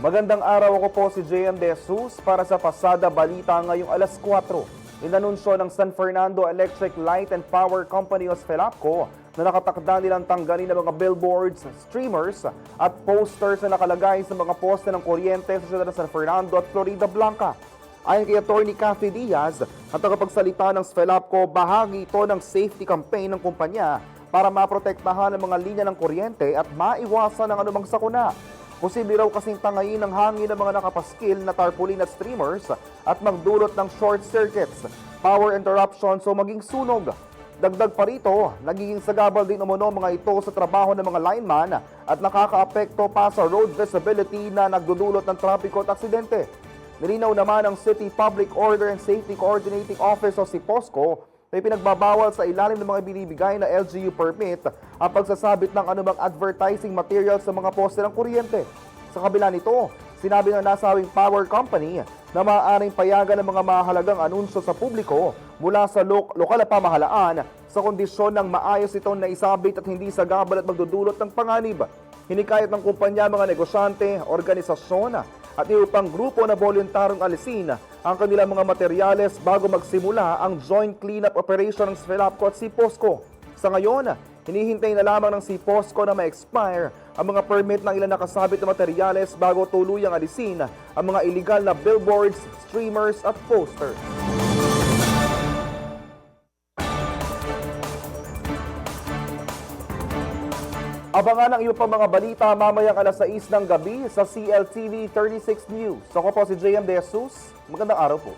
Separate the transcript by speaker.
Speaker 1: Magandang araw ako po si JM De Jesus para sa Pasada Balita ngayong alas 4. Inanunsyo ng San Fernando Electric Light and Power Company o SFELAPCO na nakatakda nilang tanggalin ang mga billboards, streamers at posters na nakalagay sa mga poste ng kuryente sa siyudad ng San Fernando at Florida Blanca. Ayon kay Atty. Cathy Diaz, ang tagapagsalita ng SFELAPCO, bahagi ito ng safety campaign ng kumpanya para maprotektahan ang mga linya ng kuryente at maiwasan ang anumang sakuna. Posible raw kasing tangayin ng hangin ng mga nakapaskil na tarpaulin at streamers at magdulot ng short circuits, power interruptions o maging sunog. Dagdag pa rito, nagiging sagabal din umano mga ito sa trabaho ng mga lineman at nakakaapekto pa sa road visibility na nagdudulot ng trapiko at aksidente. Nilinaw naman ng City Public Order and Safety Coordinating Office o si POSCO na ipinagbabawal sa ilalim ng mga binibigay na LGU permit ang pagsasabit ng anumang advertising material sa mga poste ng kuryente. Sa kabila nito, sinabi ng nasawing power company na maaaring payagan ng mga mahalagang anunsyo sa publiko mula sa lo- lokal na pamahalaan sa kondisyon ng maayos itong naisabit at hindi sagabal at magdudulot ng panganib. Hinikayat ng kumpanya mga negosyante, organisasyon at iupang grupo na voluntarong alisin ang kanilang mga materyales bago magsimula ang joint cleanup operation ng SFELAPCO at SIPOSCO. Sa ngayon, hinihintay na lamang ng SIPOSCO na ma-expire ang mga permit ng ilan nakasabit na materyales bago tuluyang alisin ang mga illegal na billboards, streamers at posters. Abangan ang iyo pang mga balita mamayang alas 6 ng gabi sa CLTV 36 News. Ako po si JM De Jesus. Magandang araw po.